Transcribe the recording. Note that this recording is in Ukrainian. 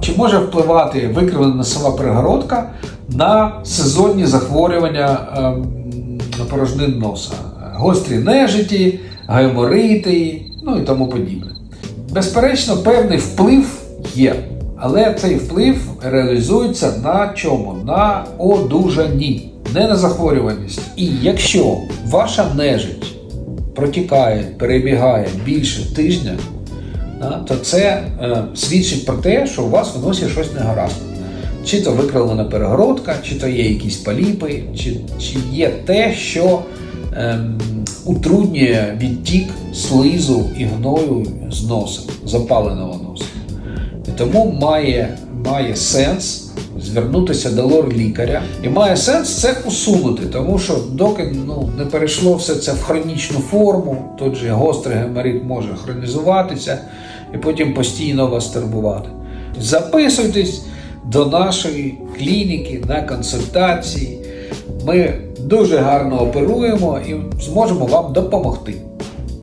Чи може впливати викривлена носова перегородка на сезонні захворювання ем, порожнин носа? Гострі нежиті, гайморити, ну і тому подібне. Безперечно, певний вплив є, але цей вплив реалізується на чому? На одужанні, не на захворюваність. І якщо ваша нежить протікає, перебігає більше тижня, то це е, свідчить про те, що у вас в носі щось не гаразд. Чи то викривлена перегородка, чи то є якісь паліпи, чи, чи є те, що ем, утруднює відтік слизу і гною з носа, запаленого носа. І тому має, має сенс звернутися до лор-лікаря. І має сенс це усунути, тому що доки ну, не перейшло все це в хронічну форму, тут же гострий геморит може хронізуватися і потім постійно вас турбувати. Записуйтесь до нашої клініки на консультації. Ми дуже гарно оперуємо і зможемо вам допомогти.